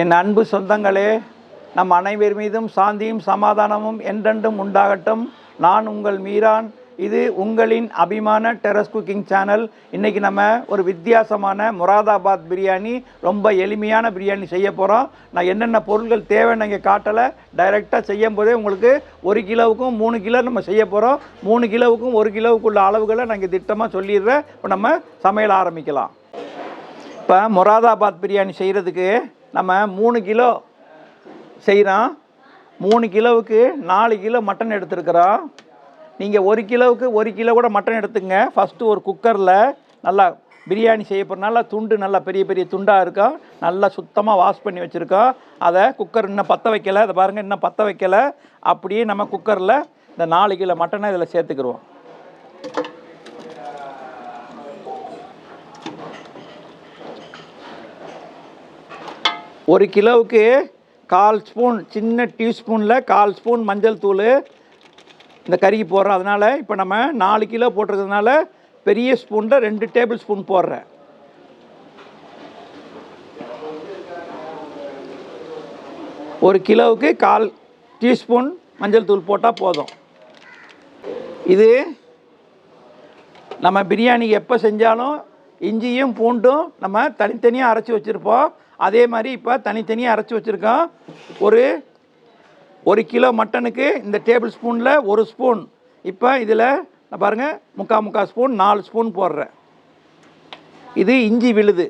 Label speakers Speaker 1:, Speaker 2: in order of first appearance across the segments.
Speaker 1: என் அன்பு சொந்தங்களே நம் அனைவர் மீதும் சாந்தியும் சமாதானமும் என்றென்றும் உண்டாகட்டும். நான் உங்கள் மீரான். இது உங்களின் அபிமான டெரஸ் குக்கிங் சேனல். இன்றைக்கி நம்ம ஒரு வித்தியாசமான முராதாபாத் பிரியாணி ரொம்ப எளிமையான பிரியாணி செய்ய போகிறோம் நான் என்னென்ன பொருட்கள் தேவைன்னு இங்கே காட்டலை. டைரெக்டாக செய்யும் போதே உங்களுக்கு ஒரு கிலோவுக்கும் மூணு கிலோ நம்ம செய்ய போகிறோம் மூணு கிலோவுக்கும் ஒரு கிலோவுக்குள்ள அளவுகளை நான் இங்கே திட்டமாக சொல்லிடுறேன். இப்போ நம்ம சமையல் ஆரம்பிக்கலாம். இப்போ மொராதாபாத் பிரியாணி செய்கிறதுக்கு நம்ம மூணு கிலோ செய்கிறோம் மூணு கிலோவுக்கு நாலு கிலோ மட்டன் எடுத்துருக்குறோம் நீங்கள் ஒரு கிலோவுக்கு ஒரு கிலோ கூட மட்டன் எடுத்துங்க. ஃபஸ்ட்டு ஒரு குக்கரில் நல்லா பிரியாணி செய்ய போகிறனால துண்டு நல்லா பெரிய பெரிய துண்டாக இருக்கும் நல்லா சுத்தமாக வாஷ் பண்ணி வச்சுருக்கோம் அதை குக்கர் இன்னும் பற்ற வைக்கலை. அதை பாருங்கள் இன்னும் பற்ற வைக்கலை. அப்படியே நம்ம குக்கரில் இந்த நாலு கிலோ மட்டனை இதில் சேர்த்துக்கிருவோம். ஒரு கிலோவுக்கு கால் ஸ்பூன் சின்ன டீஸ்பூனில் கால் ஸ்பூன் மஞ்சள் தூள். இந்த கறிக்கு போடுறோம் அதனால் இப்போ நம்ம நாலு கிலோ போட்டிருக்கிறதுனால பெரிய ஸ்பூனில் ரெண்டு டேபிள் ஸ்பூன் போடுறேன். ஒரு கிலோவுக்கு கால் டீஸ்பூன் மஞ்சள் தூள் போட்டால் போதும். இது நம்ம பிரியாணி எப்போ செஞ்சாலும் இஞ்சியும் பூண்டும் நம்ம தனித்தனியாக அரைச்சி வச்சுருப்போம். அதே மாதிரி இப்போ தனித்தனியாக அரைச்சி வச்சுருக்கோம். ஒரு ஒரு கிலோ மட்டனுக்கு இந்த டேபிள் ஸ்பூனில் ஒரு ஸ்பூன். இப்போ இதில் நான் பாருங்கள் முக்கால் முக்கால் ஸ்பூன் நாலு ஸ்பூன் போடுறேன். இது இஞ்சி விழுது.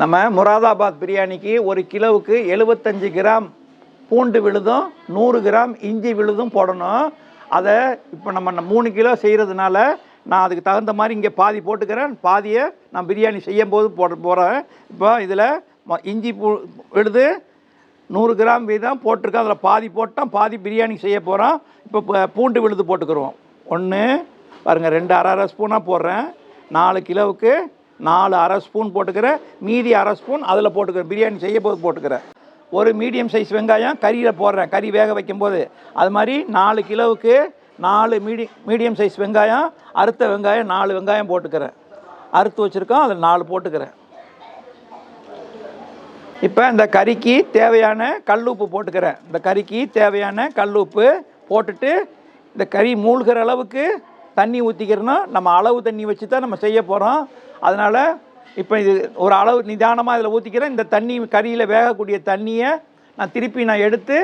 Speaker 1: நம்ம முராதாபாத் பிரியாணிக்கு ஒரு கிலோவுக்கு எழுபத்தஞ்சு கிராம் பூண்டு விழுதும் நூறு கிராம் இஞ்சி விழுதும் போடணும். அதை இப்போ நம்ம மூணு கிலோ செய்கிறதுனால நான் அதுக்கு தகுந்த மாதிரி இங்கே பாதி போட்டுக்கிறேன். பாதியை நான் பிரியாணி செய்யும் போது போட போகிறேன் இப்போ இதில் இஞ்சி பூ விழுது நூறு கிராம் வீதம் போட்டிருக்கேன். அதில் பாதி போட்டோம் பாதி பிரியாணி செய்ய போகிறோம் இப்போ பூண்டு விழுது போட்டுக்கிறோம் ஒன்று பாருங்கள் ரெண்டு அரை அரை ஸ்பூனாக போடுறேன். நாலு கிலோவுக்கு நாலு அரை ஸ்பூன் போட்டுக்கிறேன். மீதி அரை ஸ்பூன் அதில் போட்டுக்கிறேன். பிரியாணி செய்ய போது போட்டுக்கிறேன். ஒரு மீடியம் சைஸ் வெங்காயம் கறியில் போடுறேன். கறி வேக வைக்கும்போது. அது மாதிரி நாலு கிலோவுக்கு நாலு மீடி மீடியம் சைஸ் வெங்காயம் அறுத்த வெங்காயம் நாலு வெங்காயம் போட்டுக்கிறேன். அறுத்து வச்சுருக்கோம் அதில் நாலு போட்டுக்கிறேன். இப்போ இந்த கறிக்கு தேவையான கல் உப்பு போட்டுக்கிறேன். இந்த கறிக்கு தேவையான கல் உப்பு போட்டுட்டு இந்த கறி மூழ்கிற அளவுக்கு தண்ணி ஊற்றிக்கிறணும் நம்ம அளவு தண்ணி வச்சு தான் நம்ம செய்ய போகிறோம் அதனால் இப்போ இது ஒரு அளவு நிதானமாக இதில் ஊற்றிக்கிறேன் இந்த தண்ணி கறியில் வேகக்கூடிய தண்ணியை நான் திருப்பி நான் எடுத்து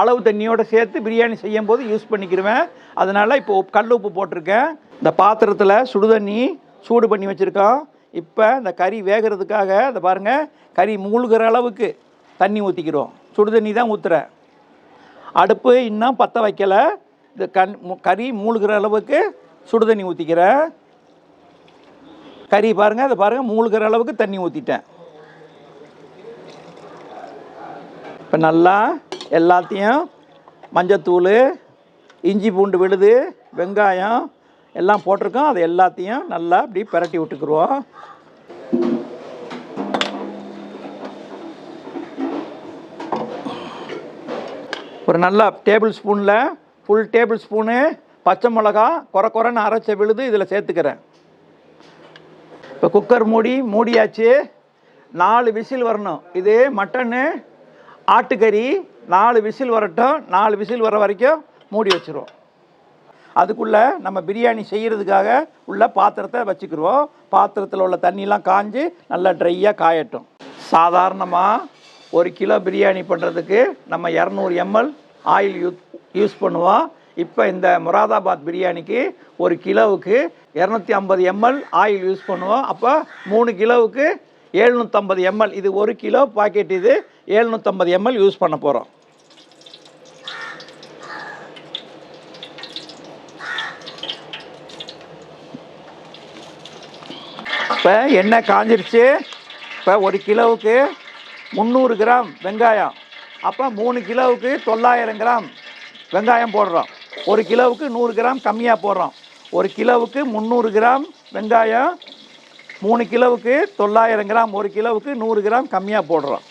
Speaker 1: அளவு தண்ணியோடு சேர்த்து பிரியாணி செய்யும் போது யூஸ் பண்ணிக்கிடுவேன் அதனால் இப்போ கல் உப்பு போட்டிருக்கேன். இந்த பாத்திரத்தில் சுடுதண்ணி சூடு பண்ணி வச்சுருக்கோம். இப்போ இந்த கறி வேகிறதுக்காக இந்த பாருங்கள் கறி மூழ்கிற அளவுக்கு தண்ணி ஊற்றிக்கிறோம் சுடுதண்ணி தான் ஊற்றுறேன் அடுப்பு இன்னும் பற்ற வைக்கலை. இந்த கண் மு- கறி மூழ்கிற அளவுக்கு சுடு தண்ணி ஊற்றிக்கிறேன் கறி பாருங்கள் அதை பாருங்கள் மூழ்கிற அளவுக்கு தண்ணி ஊற்றிட்டேன் இப்போ நல்லா எல்லாத்தையும் மஞ்சத்தூள் இஞ்சி பூண்டு விழுது வெங்காயம் எல்லாம் போட்டிருக்கோம். அதை எல்லாத்தையும் நல்லா அப்படி பிரட்டி விட்டுக்குருவோம். ஒரு நல்ல டேபிள் ஸ்பூனில் ஃபுல் டேபிள் ஸ்பூனு பச்சை மிளகா குறை குறைன்னு அரைச்ச விழுது இதில் சேர்த்துக்கிறேன். இப்போ குக்கர் மூடி மூடியாச்சு. நாலு விசில் வரணும். இது மட்டனு ஆட்டுக்கறி நாலு விசில் வரட்டும். நாலு விசில் வர வரைக்கும் மூடி வச்சுருவோம். அதுக்குள்ளே நம்ம பிரியாணி செய்கிறதுக்காக உள்ள பாத்திரத்தை வச்சுக்கிடுவோம் பாத்திரத்தில் உள்ள தண்ணிலாம் காஞ்சு நல்லா ட்ரையாக காயட்டும். சாதாரணமாக ஒரு கிலோ பிரியாணி பண்ணுறதுக்கு நம்ம இரநூறு எம்எல் ஆயில் யூஸ் யூஸ் பண்ணுவோம். இப்போ இந்த முராதாபாத் பிரியாணிக்கு ஒரு கிலோவுக்கு இரநூத்தி ஐம்பது எம்எல் ஆயில் யூஸ் பண்ணுவோம். அப்போ மூணு கிலோவுக்கு எழுநூற்றம்பது எம்எல் இது ஒரு கிலோ பாக்கெட் இது எழுநூற்றம்பது எம்எல் யூஸ் பண்ண போகிறோம் இப்போ எண்ணெய் காஞ்சிருச்சு? இப்போ ஒரு கிலோவுக்கு முந்நூறு கிராம் வெங்காயம். அப்போ மூணு கிலோவுக்கு தொள்ளாயிரம் கிராம் வெங்காயம் போடுறோம். ஒரு கிலோவுக்கு நூறு கிராம் கம்மியாக போடுறோம். ஒரு கிலோவுக்கு முந்நூறு கிராம் வெங்காயம் மூணு கிலோவுக்கு தொள்ளாயிரம் கிராம் ஒரு கிலோவுக்கு நூறு கிராம் கம்மியாக போடுறோம்.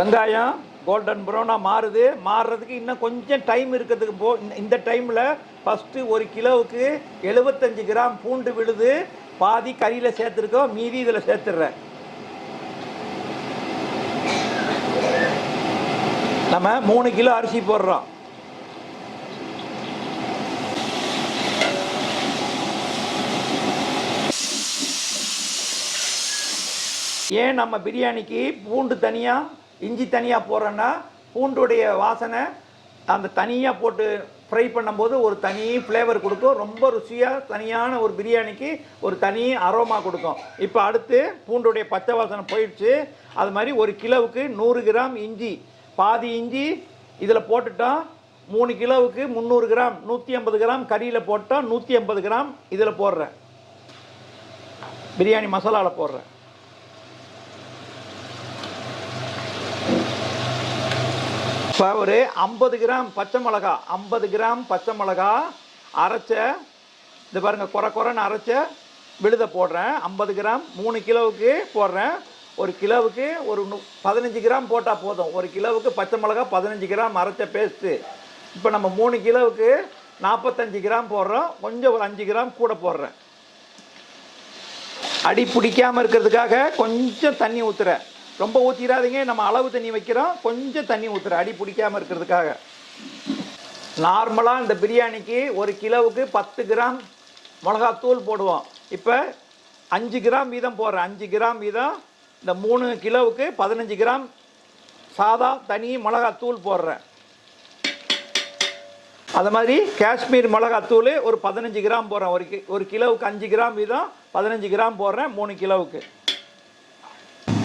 Speaker 1: வெங்காயம் கோல்டன் ப்ரௌனாக மாறுது. மாறுறதுக்கு இன்னும் கொஞ்சம் டைம் இருக்கிறதுக்கு போ இந்த- இந்த டைமில் ஃபஸ்ட்டு ஒரு கிலோவுக்கு எழுபத்தஞ்சு கிராம் பூண்டு விழுது. பாதி கறியில் சேர்த்துருக்கோம் மீதி இதில் சேர்த்துடுறேன். நம்ம மூணு கிலோ அரிசி போடுறோம். ஏன் நம்ம பிரியாணிக்கு பூண்டு தனியாக இஞ்சி தனியாக போடுறேன்னா பூண்டுடைய வாசனை அந்த தனியாக போட்டு ஃப்ரை பண்ணும்போது ஒரு தனி ஃப்ளேவர் கொடுக்கும். ரொம்ப ருசியாக தனியான ஒரு பிரியாணிக்கு ஒரு தனி அரோமா கொடுக்கும். இப்போ அடுத்து பூண்டுடைய பச்சை வாசனை போயிடுச்சு. அது மாதிரி ஒரு கிலோவுக்கு நூறு கிராம் இஞ்சி. பாதி இஞ்சி இதில் போட்டுட்டோம் மூணு கிலோவுக்கு முந்நூறு கிராம். நூற்றி ஐம்பது கிராம் கறியில் போட்டோம் நூற்றி ஐம்பது கிராம் இதில் போடுறேன். பிரியாணி மசாலாவில் போடுறேன். இப்போ ஒரு ஐம்பது கிராம் பச்சை மிளகா ஐம்பது கிராம் பச்சை மிளகா அரைச்ச இது பாருங்கள் குறை குறைன்னு அரைச்ச விழுத போடுறேன். ஐம்பது கிராம் மூணு கிலோவுக்கு போடுறேன். ஒரு கிலோவுக்கு ஒரு பதினஞ்சு கிராம் போட்டால் போதும். ஒரு கிலோவுக்கு பச்சை மிளகா பதினஞ்சு கிராம் அரைச்ச பேஸ்ட்டு இப்போ நம்ம மூணு கிலோவுக்கு நாற்பத்தஞ்சு கிராம் போடுறோம். கொஞ்சம் ஒரு அஞ்சு கிராம் கூட போடுறேன். அடி பிடிக்காமல் இருக்கிறதுக்காக கொஞ்சம் தண்ணி ஊற்றுறேன் ரொம்ப ஊற்றிடாதீங்க நம்ம அளவு தண்ணி வைக்கிறோம். கொஞ்சம் தண்ணி ஊற்றுற அடி பிடிக்காம இருக்கிறதுக்காக. நார்மலாக இந்த பிரியாணிக்கு ஒரு கிலோவுக்கு பத்து கிராம் மிளகாத்தூள் போடுவோம். இப்போ அஞ்சு கிராம் வீதம் போடுறேன். அஞ்சு கிராம் வீதம் இந்த மூணு கிலோவுக்கு பதினஞ்சு கிராம் சாதா தனி மிளகாத்தூள் போடுறேன். அது மாதிரி காஷ்மீர் மிளகாத்தூள் ஒரு பதினஞ்சு கிராம் போடுறேன். ஒரு ஒரு கிலோவுக்கு அஞ்சு கிராம் வீதம் பதினஞ்சு கிராம் போடுறேன். மூணு கிலோவுக்கு.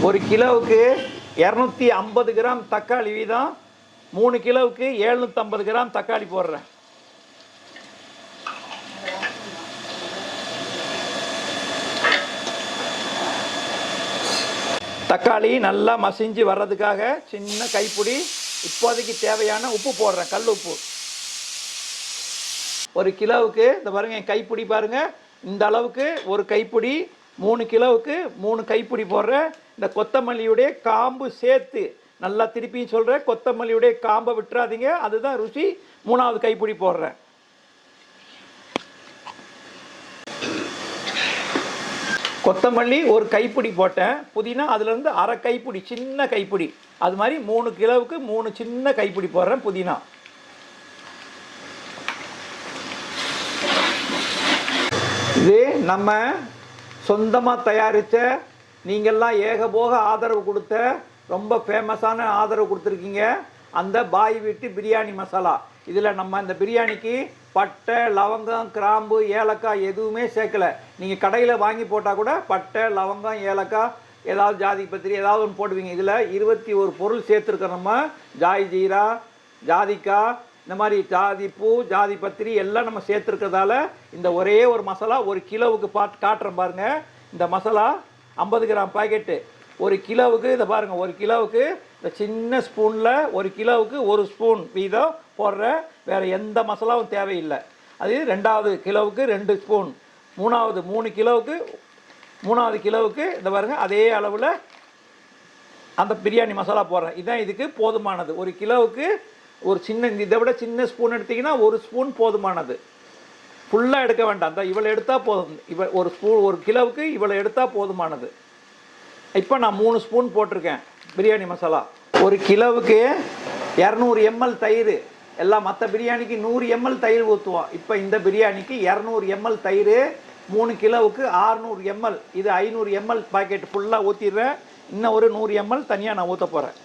Speaker 1: ஒரு கிலோவுக்கு இரநூத்தி ஐம்பது கிராம் தக்காளி வீதம் மூணு கிலோவுக்கு எழுநூற்றம்பது கிராம் தக்காளி போடுறேன். தக்காளி நல்லா மசிஞ்சு வர்றதுக்காக சின்ன கைப்பிடி இப்போதைக்கு தேவையான உப்பு போடுறேன் கல் உப்பு. ஒரு கிலோவுக்கு இந்த பாருங்க என் கைப்பிடி பாருங்க இந்த அளவுக்கு ஒரு கைப்பிடி மூணு கிலோவுக்கு மூணு கைப்பிடி போடுறேன் இந்த கொத்தமல்லியுடைய காம்பு சேர்த்து நல்லா திருப்பியும் சொல்கிறேன் கொத்தமல்லியுடைய காம்பை விட்டுறாதீங்க அதுதான் ருசி. மூணாவது கைப்பிடி போடுறேன். கொத்தமல்லி ஒரு கைப்பிடி போட்டேன். புதினா அதுலேருந்து அரை கைப்பிடி சின்ன கைப்பிடி. அது மாதிரி மூணு கிலோவுக்கு மூணு சின்ன கைப்பிடி போடுறேன் புதினா. இது நம்ம சொந்தமாக தயாரித்த நீங்கள்லாம் ஏகபோக ஆதரவு கொடுத்த ரொம்ப ஃபேமஸான ஆதரவு கொடுத்துருக்கீங்க. அந்த பாய் வீட்டு பிரியாணி மசாலா. இதில் நம்ம இந்த பிரியாணிக்கு பட்டை லவங்கம் கிராம்பு ஏலக்காய் எதுவுமே சேர்க்கல. நீங்கள் கடையில் வாங்கி போட்டால் கூட பட்டை லவங்கம் ஏலக்காய் ஏதாவது ஜாதி பத்திரி ஏதாவது ஒன்று போடுவீங்க. இதில் இருபத்தி ஒரு பொருள் சேர்த்துருக்கோம் நம்ம. ஜாய் ஜீரா ஜாதிக்காய் இந்த மாதிரி ஜாதி பூ ஜாதி பத்திரி எல்லாம் நம்ம சேர்த்துருக்கிறதால இந்த ஒரே ஒரு மசாலா ஒரு கிலோவுக்கு பாட் காட்டுறேன் பாருங்கள் இந்த மசாலா ஐம்பது கிராம் பாக்கெட்டு ஒரு கிலோவுக்கு இதை பாருங்கள் ஒரு கிலோவுக்கு இந்த சின்ன ஸ்பூனில் ஒரு கிலோவுக்கு ஒரு ஸ்பூன் வீதம் போடுற வேறு எந்த மசாலாவும் தேவையில்லை. அது ரெண்டாவது கிலோவுக்கு ரெண்டு ஸ்பூன். மூணாவது மூணு கிலோவுக்கு மூணாவது கிலோவுக்கு இந்த பாருங்கள் அதே அளவில் அந்த பிரியாணி மசாலா போடுறேன். இதுதான் இதுக்கு போதுமானது. ஒரு கிலோவுக்கு ஒரு சின்ன இதை விட சின்ன ஸ்பூன் எடுத்தீங்கன்னா ஒரு ஸ்பூன் போதுமானது. ஃபுல்லாக எடுக்க வேண்டாம். இந்த இவளை எடுத்தால் போதும். இவ ஒரு ஸ்பூன் ஒரு கிலோவுக்கு இவளை எடுத்தால் போதுமானது. இப்போ நான் மூணு ஸ்பூன் போட்டிருக்கேன். பிரியாணி மசாலா. ஒரு கிலோவுக்கு இரநூறு எம்எல் தயிர். எல்லாம் மற்ற பிரியாணிக்கு நூறு எம்எல் தயிர் ஊற்றுவோம் இப்போ இந்த பிரியாணிக்கு இரநூறு எம்எல் தயிர் மூணு கிலோவுக்கு 600 எம்எல். இது ஐநூறு எம்எல் பாக்கெட் ஃபுல்லாக ஊற்றிடுறேன் இன்னும் ஒரு நூறு எம்எல் தனியாக நான் ஊற்ற போகிறேன்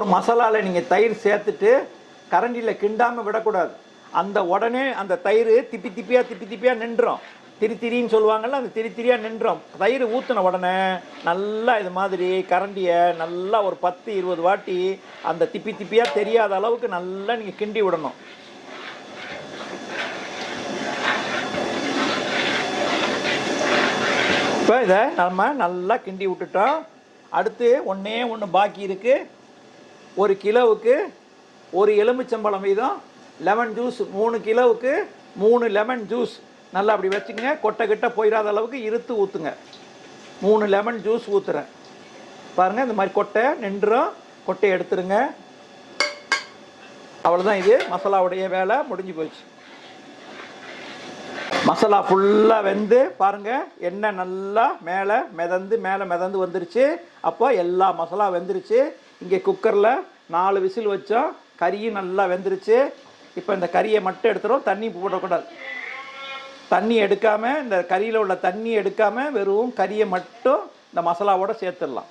Speaker 1: ஒரு மசாலாவில் நீங்கள் தயிர் சேர்த்துட்டு கரண்டியில் கிண்டாமல் விடக்கூடாது. அந்த உடனே அந்த தயிர் திப்பி திப்பியாக திப்பி திப்பியாக நின்றோம். திரி திரின்னு சொல்லுவாங்கல்ல அந்த திரித்திரியாக நின்றோம். தயிர் ஊற்றின உடனே நல்லா இது மாதிரி கரண்டியை நல்லா ஒரு பத்து இருபது வாட்டி அந்த திப்பி திப்பியாக தெரியாத அளவுக்கு நல்லா நீங்கள் கிண்டி விடணும். இப்போ இதை நம்ம நல்லா கிண்டி விட்டுட்டோம். அடுத்து ஒன்றே ஒன்று பாக்கி இருக்குது ஒரு கிலோவுக்கு ஒரு எலுமிச்சம்பழம் வீதம் லெமன் ஜூஸ் மூணு கிலோவுக்கு மூணு லெமன் ஜூஸ் நல்லா அப்படி வச்சுக்கங்க. கொட்டை கிட்ட போயிடாத அளவுக்கு இருத்து ஊற்றுங்க மூணு லெமன் ஜூஸ் ஊற்றுறேன் பாருங்கள் இந்த மாதிரி கொட்டை நின்றும். கொட்டையை எடுத்துருங்க. அவ்வளோதான் இது. மசாலாவுடைய வேலை முடிஞ்சு போச்சு. மசாலா ஃபுல்லாக வெந்து பாருங்கள் எண்ணெய் நல்லா மேலே மிதந்து மேலே மிதந்து வந்துருச்சு. அப்போ எல்லா மசாலா வெந்துருச்சு. இங்கே குக்கரில் நாலு விசில் வச்சோம் கறியும் நல்லா வெந்துருச்சு. இப்போ இந்த கறியை மட்டும் எடுத்துடும் தண்ணி போடக்கூடாது. தண்ணி எடுக்காமல் இந்த கறியில் உள்ள தண்ணி எடுக்காமல் வெறும் கறியை மட்டும் இந்த மசாலாவோட சேர்த்துடலாம்.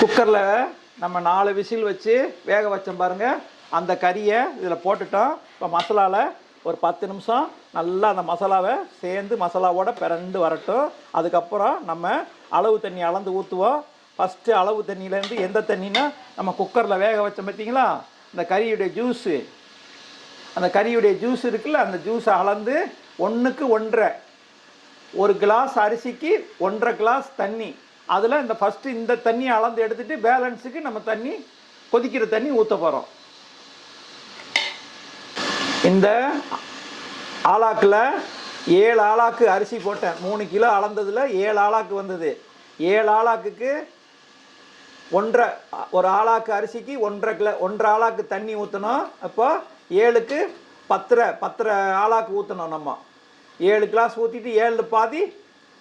Speaker 1: குக்கரில் நம்ம நாலு விசில் வச்சு வேக வச்சோம் பாருங்கள் அந்த கறியை இதில் போட்டுட்டோம். இப்போ மசாலாவில் ஒரு பத்து நிமிஷம் நல்லா அந்த மசாலாவை சேர்ந்து மசாலாவோட பிறண்டு வரட்டும். அதுக்கப்புறம் நம்ம அளவு தண்ணி அளந்து ஊற்றுவோம் ஃபஸ்ட்டு அளவு தண்ணியிலேருந்து எந்த தண்ணினா நம்ம குக்கரில் வேக வச்சோம் பார்த்தீங்களா? இந்த கறியுடைய ஜூஸு அந்த கறியுடைய ஜூஸ் இருக்குல்ல அந்த ஜூஸை அளந்து ஒன்றுக்கு ஒன்றரை. ஒரு கிளாஸ் அரிசிக்கு ஒன்றரை கிளாஸ் தண்ணி. அதில் இந்த ஃபஸ்ட்டு இந்த தண்ணியை அளந்து எடுத்துகிட்டு பேலன்ஸுக்கு நம்ம தண்ணி கொதிக்கிற தண்ணி ஊற்ற போகிறோம் இந்த ஆளாக்கில் ஏழு ஆளாக்கு அரிசி போட்டேன். மூணு கிலோ அளந்ததில் ஏழு ஆளாக்கு வந்தது. ஏழு ஆளாக்குக்கு ஒன்றரை ஒரு ஆளாக்கு அரிசிக்கு ஒன்றரை கிலோ ஒன்றரை ஆளாக்கு தண்ணி ஊற்றணும் அப்போ ஏழுக்கு பத்தரை பத்தரை ஆளாக்கு ஊற்றணும் நம்ம. ஏழு கிளாஸ் ஊற்றிட்டு ஏழு பாதி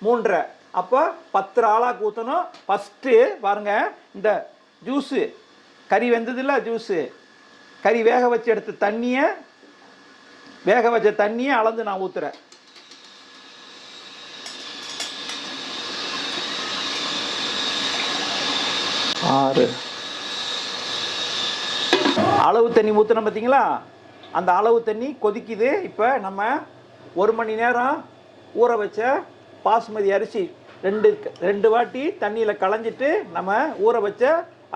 Speaker 1: மூன்றரை. அப்போ பத்து ஆளாக்கு ஊற்றணும் ஃபஸ்ட்டு பாருங்கள் இந்த ஜூஸு கறி வெந்ததில்ல ஜூஸு கறி வேக வச்சு எடுத்த தண்ணியை வேக வச்ச தண்ணியை அளந்து நான் ஊற்றுறேன் ஆறு. அளவு தண்ணி ஊற்றுனோம் பார்த்தீங்களா அந்த அளவு தண்ணி கொதிக்குது. இப்போ நம்ம ஒரு மணி நேரம் ஊற வச்ச பாசுமதி அரிசி ரெண்டு ரெண்டு வாட்டி தண்ணியில் களைஞ்சிட்டு நம்ம ஊற வச்ச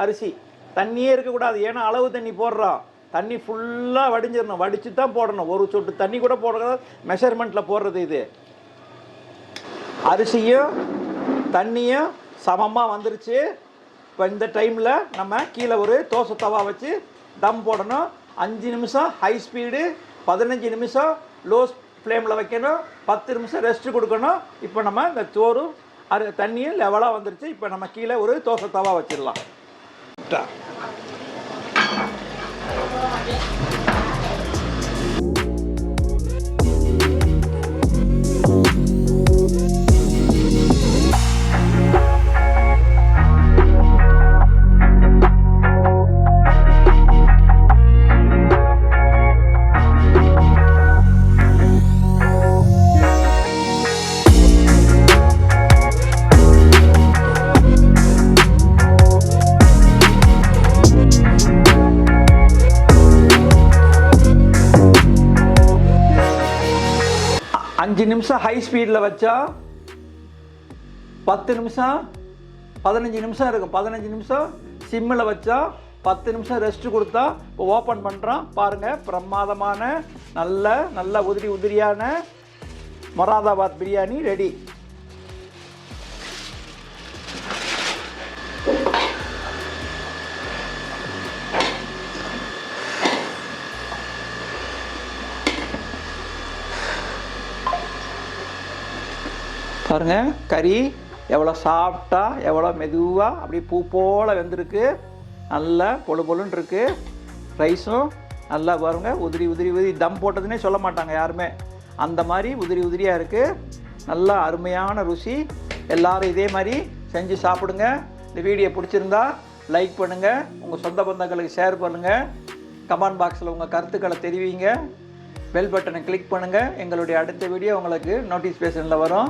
Speaker 1: அரிசி. தண்ணியே இருக்கக்கூடாது. ஏன்னா அளவு தண்ணி போடுறோம். தண்ணி ஃபுல்லாக வடிஞ்சிடணும். வடித்து தான் போடணும். ஒரு சொட்டு தண்ணி கூட போடுறது மெஷர்மெண்ட்டில் போடுறது இது. அரிசியும் தண்ணியும் சமமாக வந்துருச்சு. இப்போ இந்த டைமில் நம்ம கீழே ஒரு தோசை தவா வச்சு தம் போடணும். அஞ்சு நிமிஷம் ஹை ஸ்பீடு பதினஞ்சு நிமிஷம் லோ ஃப்ளேமில் வைக்கணும். பத்து நிமிஷம் ரெஸ்ட் கொடுக்கணும். இப்போ நம்ம இந்த சோறும் அரு தண்ணியும் லெவலாக வந்துருச்சு. இப்போ நம்ம கீழே ஒரு தோசை தவா வச்சிடலாம். அஞ்சு நிமிஷம் ஹை ஸ்பீடில் வச்சா பத்து நிமிஷம் பதினஞ்சு நிமிஷம் இருக்கும். பதினஞ்சு நிமிஷம் சிம்மில் வச்சா பத்து நிமிஷம் ரெஸ்ட் கொடுத்தா இப்போ ஓப்பன் பண்ணுறான் பாருங்கள் பிரமாதமான நல்ல நல்ல உதிரி உதிரியான மொராதாபாத் பிரியாணி ரெடி பாருங்க கறி எவ்வளோ சாஃப்டாக எவ்வளோ மெதுவாக அப்படியே பூ போல் வெந்திருக்கு. நல்லா பொழு பொழுன்னு ரைஸும் நல்லா பாருங்க உதிரி உதிரி உதிரி. தம் போட்டதுன்னே சொல்ல மாட்டாங்க யாருமே. அந்த மாதிரி உதிரி உதிரியாக இருக்குது நல்லா அருமையான ருசி. எல்லோரும் இதே மாதிரி செஞ்சு சாப்பிடுங்க. இந்த வீடியோ பிடிச்சிருந்தா லைக் பண்ணுங்கள் உங்கள் சொந்த பந்தங்களுக்கு ஷேர் பண்ணுங்கள் கமெண்ட் பாக்ஸில் உங்கள் கருத்துக்களை தெரிவிங்க. பெல் பட்டனை கிளிக் பண்ணுங்கள் எங்களுடைய அடுத்த வீடியோ உங்களுக்கு நோட்டிஃபிகேஷனில் வரும்.